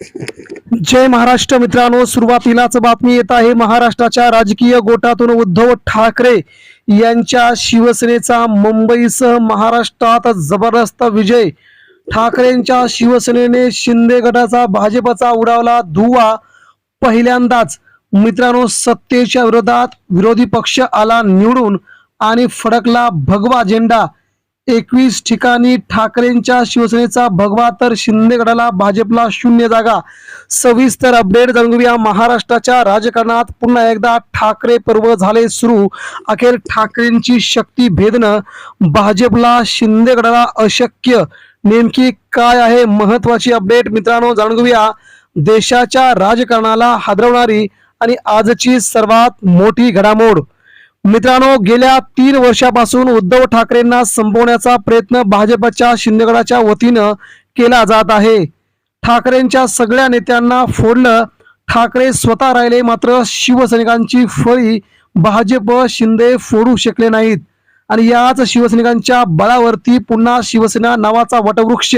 जय महाराष्ट्र मित्रांनो सुरुवातीलाच बातमी येत आहे. महाराष्ट्राच्या राजकीय गोटातून उद्धव ठाकरे यांच्या शिवसेनेचा मुंबईसह महाराष्ट्रात जबरदस्त विजय. ठाकरेंच्या शिवसेनेने शिंदे गटाचा भाजपचा उडावला धुवा पहिल्यांदाच. मित्रांनो सत्तेच्या विरोधात विरोधी पक्ष आला निवडून आणि फडकला भगवा झेंडा. एकवीस ठिकाणी ठाकरेंच्या शिवसेनेचा भगवा तर शिंदेगडाला भाजपला शून्य जागा. सविस्तर अपडेट जाणून घेऊया महाराष्ट्राच्या राजकारणात. पुन्हा एकदा ठाकरे पर्व झाले सुरू. अखेर ठाकरेंची शक्ती भेदणं भाजपला शिंदेगडाला अशक्य. नेमकी काय आहे महत्वाची अपडेट मित्रांनो जाणून घेऊया. देशाच्या राजकारणाला हादरवणारी आणि आजची सर्वात मोठी घडामोड. मित्रांनो गेल्या तीन वर्षापासून उद्धव ठाकरेंना संपवण्याचा प्रयत्न भाजपच्या शिंदेगडाच्या वतीनं केला जात आहे. ठाकरेंच्या सगळ्या नेत्यांना फोडलं. ठाकरे स्वतः राहिले मात्र शिवसैनिकांची फळी भाजप शिंदे फोडू शकले नाहीत. आणि याच शिवसैनिकांच्या बळावरती पुन्हा शिवसेना नावाचा वटवृक्ष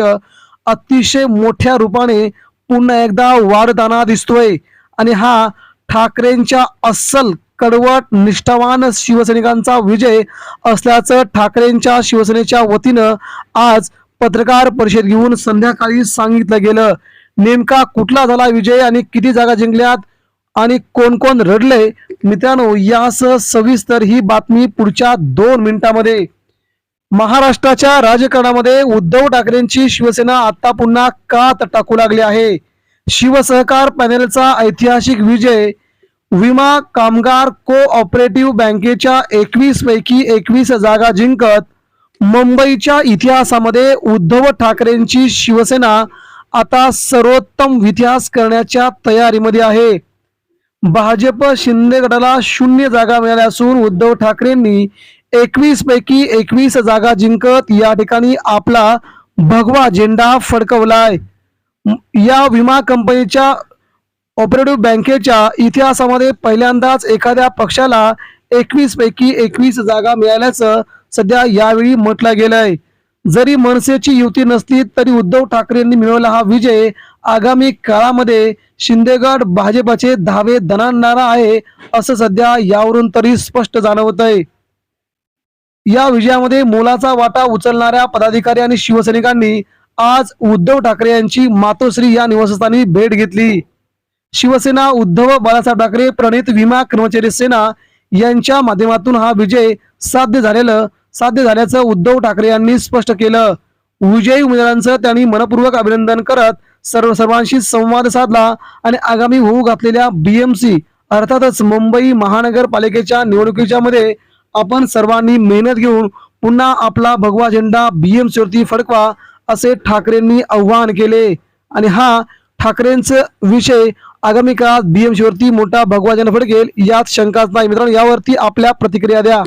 अतिशय मोठ्या रूपाने पुन्हा एकदा वाढताना दिसतोय. आणि हा ठाकरेंच्या अस्सल कडवट निष्ठावान शिवसैनिकांचा विजय असल्याचं ठाकरेंच्या शिवसेनेच्या वतीनं आज पत्रकार परिषद घेऊन संध्याकाळी सांगितलं गेलं. नेमका कुठला झाला विजय आणि किती जागा जिंकल्यात आणि कोण कोण रडले? मित्रांनो यासह सविस्तर ही बातमी पुढच्या दोन मिनिटांमध्ये. महाराष्ट्राच्या राजकारणामध्ये उद्धव ठाकरेंची शिवसेना आता पुन्हा कात टाकू लागली आहे. शिवसहकार पॅनेलचा ऐतिहासिक विजय विमा कामगार को ऑपरेटिव्ह बँकेच्या एकवीस पैकी एकवीस जागा जिंकत मुंबईच्या इतिहासामध्ये उद्धव ठाकरेंची शिवसेना आता सर्वोत्तम इतिहास करण्याच्या तयारीमध्ये आहे. भाजप शिंदे गटाला शून्य जागा मिळाल्या असून उद्धव ठाकरेंनी एकवीस पैकी एकवीस जागा जिंकत या ठिकाणी आपला भगवा झेंडा फडकवलाय. या विमा कंपनीच्या ऑपरेटिव्ह बँकेच्या इतिहासामध्ये पहिल्यांदाच एखाद्या पक्षाला एकवीस पैकी एकवीस जागा मिळाल्याचं सध्या यावेळी म्हटलं गेलंय. जरी मनसेची युती नसली तरी उद्धव ठाकरेंनी मिळवला हा विजय आगामी काळामध्ये शिंदेगड भाजपचे धावे दणाणणारा आहे असं सध्या यावरून तरी स्पष्ट जाणवत आहे या विजयामध्ये मोलाचा वाटा उचलणाऱ्या पदाधिकारी आणि शिवसैनिकांनी आज उद्धव ठाकरे यांची मातोश्री या निवासस्थानी भेट घेतली. शिवसेना उद्धव बाळासाहेब ठाकरे प्रणित विमा कर्मचारी सेना यांच्या माध्यमातून हा विजय साध्य झालेलं साध्य झाल्याचं उद्धव ठाकरे यांनी स्पष्ट केलं. विजयी उमेदवारांचं त्यांनी मनपूर्वक अभिनंदन करत सर्व सर्वांशी संवाद साधला आणि आगामी होऊ घातलेल्या बीएमसी अर्थातच मुंबई महानगरपालिकेच्या निवडणुकीच्या मध्ये आपण सर्वांनी मेहनत घेऊन पुन्हा आपला भगवा झेंडा बीएमसीवरती फडकवा असे ठाकरेंनी आव्हान केले. आणि हा ठाकरेंचं विषय. आगामी काळात बीएमसीवरती मोठा भगवा जन फडकेल यात शंकाच नाही. मित्रांनो यावरती आपल्या प्रतिक्रिया द्या.